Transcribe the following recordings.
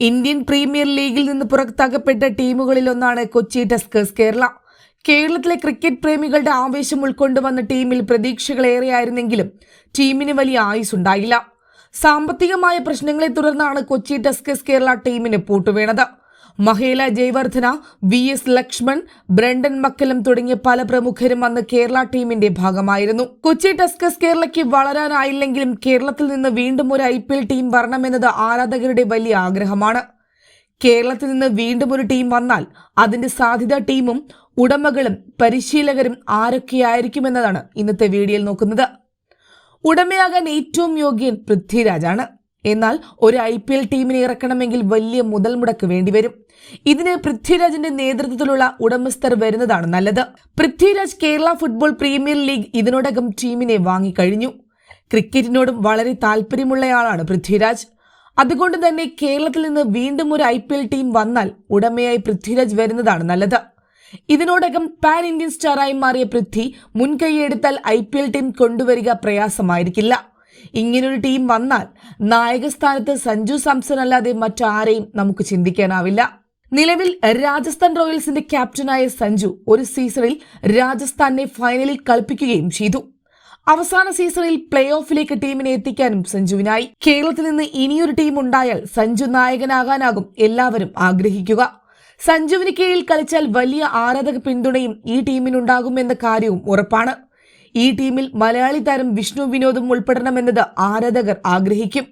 Indian Premier ലീഗിൽ നിന്ന് പുറത്താക്കപ്പെട്ട ടീമുകളിലൊന്നാണ് കൊച്ചി ടസ്കേഴ്സ് കേരള. കേരളത്തിലെ ക്രിക്കറ്റ് പ്രേമികളുടെ ആവേശം ഉൾക്കൊണ്ടുവന്ന ടീമിൽ പ്രതീക്ഷകളേറെയായിരുന്നെങ്കിലും ടീമിന് വലിയ ആയുസ്സുണ്ടായില്ല. സാമ്പത്തികമായ പ്രശ്നങ്ങളെ തുടർന്നാണ് കൊച്ചി ടസ്കേഴ്സ് കേരള ടീമിന് പൂട്ടുവീണത്. Mahela Jayawardene V S Laxman Brendon McCullum തുടങ്ങിയ പല പ്രമുഖരും അന്ന് കേരള ടീമിന്റെ ഭാഗമായിരുന്നു. കൊച്ചി ടസ്കസ് കേരളയ്ക്ക് വളരാനായില്ലെങ്കിലും കേരളത്തിൽ നിന്ന് വീണ്ടും ഒരു ഐ ടീം വരണമെന്നത് ആരാധകരുടെ വലിയ ആഗ്രഹമാണ്. കേരളത്തിൽ നിന്ന് വീണ്ടും ഒരു ടീം വന്നാൽ അതിന്റെ സാധ്യത ടീമും ഉടമകളും പരിശീലകരും ആരൊക്കെയായിരിക്കുമെന്നതാണ് ഇന്നത്തെ വീഡിയോയിൽ നോക്കുന്നത്. ഉടമയാകാൻ ഏറ്റവും യോഗ്യൻ പൃഥ്വിരാജാണ്. എന്നാൽ ഒരു ഐ പി എൽ ടീമിനെ ഇറക്കണമെങ്കിൽ വലിയ മുതൽ മുടക്ക് വേണ്ടിവരും ഇതിന് പൃഥ്വിരാജിന്റെ നേതൃത്വത്തിലുള്ള ഉടമസ്ഥർ വരുന്നതാണ് നല്ലത്. Prithviraj Kerala football premier league ഇതിനോടകം ടീമിനെ വാങ്ങിക്കഴിഞ്ഞു. ക്രിക്കറ്റിനോടും വളരെ താല്പര്യമുള്ളയാളാണ് പൃഥ്വിരാജ്. അതുകൊണ്ട് തന്നെ കേരളത്തിൽ നിന്ന് വീണ്ടും ഒരു ഐ പി എൽ ടീം വന്നാൽ ഉടമയായി പൃഥ്വിരാജ് വരുന്നതാണ് നല്ലത്. ഇതിനോടകം പാൻ ഇന്ത്യൻ സ്റ്റാറായി മാറിയ പൃഥ്വി മുൻകൈയെടുത്താൽ ഐ പി എൽ ടീം കൊണ്ടുവരിക പ്രയാസമായിരിക്കില്ല. ഇങ്ങനൊരു ടീം വന്നാൽ നായകസ്ഥാനത്ത് സഞ്ജു സാംസൺ അല്ലാതെ മറ്റാരെയും നമുക്ക് ചിന്തിക്കാനാവില്ല. നിലവിൽ രാജസ്ഥാൻ റോയൽസിന്റെ ക്യാപ്റ്റനായ സഞ്ജു ഒരു സീസണിൽ രാജസ്ഥാനെ ഫൈനലിൽ കളിപ്പിക്കുകയും ചെയ്തു. അവസാന സീസണിൽ പ്ലേ ഓഫിലേക്ക് ടീമിനെ എത്തിക്കാനും സഞ്ജുവിനായി. കേരളത്തിൽ നിന്ന് ഇനിയൊരു ടീം ഉണ്ടായാൽ സഞ്ജു നായകനാകാനാകും എല്ലാവരും ആഗ്രഹിക്കുക. സഞ്ജുവിന് കീഴിൽ കളിച്ചാൽ വലിയ ആരാധക പിന്തുണയും ഈ ടീമിനുണ്ടാകുമെന്ന കാര്യവും ഉറപ്പാണ്. ഈ ടീമിൽ മലയാളി താരം വിഷ്ണു വിനോദും ഉൾപ്പെടണമെന്നത് ആരാധകർ ആഗ്രഹിക്കും.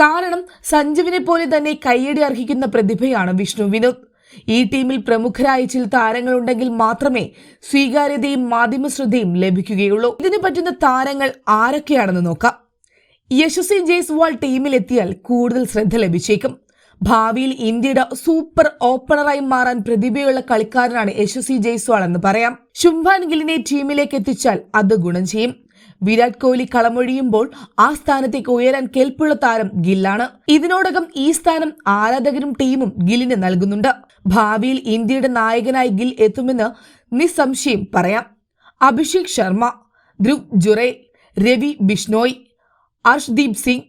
കാരണം സഞ്ജുവിനെ പോലെ തന്നെ കയ്യടി അർഹിക്കുന്ന പ്രതിഭയാണ് വിഷ്ണു വിനോദ്. ഈ ടീമിൽ പ്രമുഖരായ ചില താരങ്ങളുണ്ടെങ്കിൽ മാത്രമേ സ്വീകാര്യതയും മാധ്യമ ശ്രദ്ധയും ലഭിക്കുകയുള്ളൂ. ഇതിന് പറ്റുന്ന താരങ്ങൾ ആരൊക്കെയാണെന്ന് നോക്കാം. യശസ്വി ജയ്സ്വാൾ ടീമിലെത്തിയാൽ കൂടുതൽ ശ്രദ്ധ ലഭിച്ചേക്കും. ഭാവിയിൽ ഇന്ത്യയുടെ സൂപ്പർ ഓപ്പണറായി മാറാൻ പ്രതിഭയുള്ള കളിക്കാരനാണ് യശസ്വി ജയ്സ്വാൾ എന്ന് പറയാം. ശുംഭാൻ ഗിലിനെ ടീമിലേക്ക് എത്തിച്ചാൽ അത് ഗുണം ചെയ്യും. വിരാട് കോഹ്ലി കളമൊഴിയുമ്പോൾ ആ സ്ഥാനത്തേക്ക് ഉയരാൻ കെൽപ്പുള്ള താരം ഗില്ലാണ്. ഇതിനോടകം ഈ സ്ഥാനം ആരാധകരും ടീമും ഗില്ലിന് നൽകുന്നുണ്ട്. ഭാവിയിൽ ഇന്ത്യയുടെ നായകനായി ഗിൽ എത്തുമെന്ന് നിസ്സംശയം പറയാം. അഭിഷേക് ശർമ്മ ധ്രുവ് ജുറേ രവി ബിഷ്ണോയ് അർഷ്ദീപ് സിംഗ്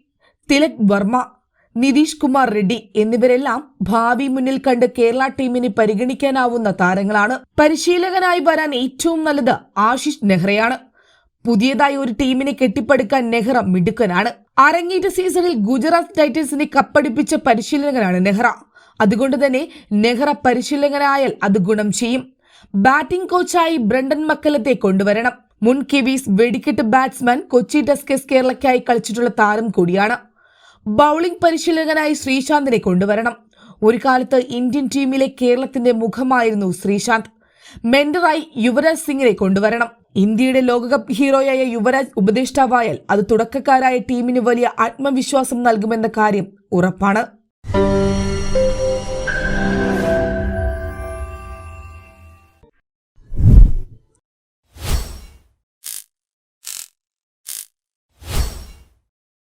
തിലക് വർമ്മ നിതീഷ് കുമാർ റെഡ്ഡി എന്നിവരെല്ലാം ഭാവി മുന്നിൽ കണ്ട് കേരള ടീമിനെ പരിഗണിക്കാനാവുന്ന താരങ്ങളാണ്. പരിശീലകനായി വരാൻ ഏറ്റവും നല്ലത് ആശിഷ് നെഹ്റയാണ്. പുതിയതായി ഒരു ടീമിനെ കെട്ടിപ്പടുക്കാൻ നെഹ്റ മിടുക്കനാണ്. അരങ്ങേറ്റ സീസണിൽ ഗുജറാത്ത് ടൈറ്റൻസിനെ കപ്പടിപ്പിച്ച പരിശീലകനാണ് നെഹ്റ. അതുകൊണ്ട് തന്നെ നെഹ്റ പരിശീലകനായാൽ അത് ഗുണം ചെയ്യും. ബാറ്റിംഗ് കോച്ചായി ബ്രണ്ടൻ മക്കലത്തെ കൊണ്ടുവരണം. മുൻ കിവീസ് വെടിക്കെട്ട് ബാറ്റ്സ്മാൻ കൊച്ചി ടെസ്കേസ് കേരളയ്ക്കായി കളിച്ചിട്ടുള്ള താരം കൂടിയാണ്. ബൗളിംഗ് പരിശീലകനായി ശ്രീശാന്തിനെ കൊണ്ടുവരണം. ഒരു കാലത്ത് ഇന്ത്യൻ ടീമിലെ കേരളത്തിന്റെ മുഖമായിരുന്നു ശ്രീശാന്ത്. മെന്ററായി യുവരാജ് സിംഗിനെ കൊണ്ടുവരണം. ഇന്ത്യയുടെ ലോകകപ്പ് ഹീറോയായ യുവരാജ് ഉപദേഷ്ടാവായാൽ അത് തുടക്കക്കാരായ ടീമിന് വലിയ ആത്മവിശ്വാസം നൽകുമെന്ന കാര്യം ഉറപ്പാണ്.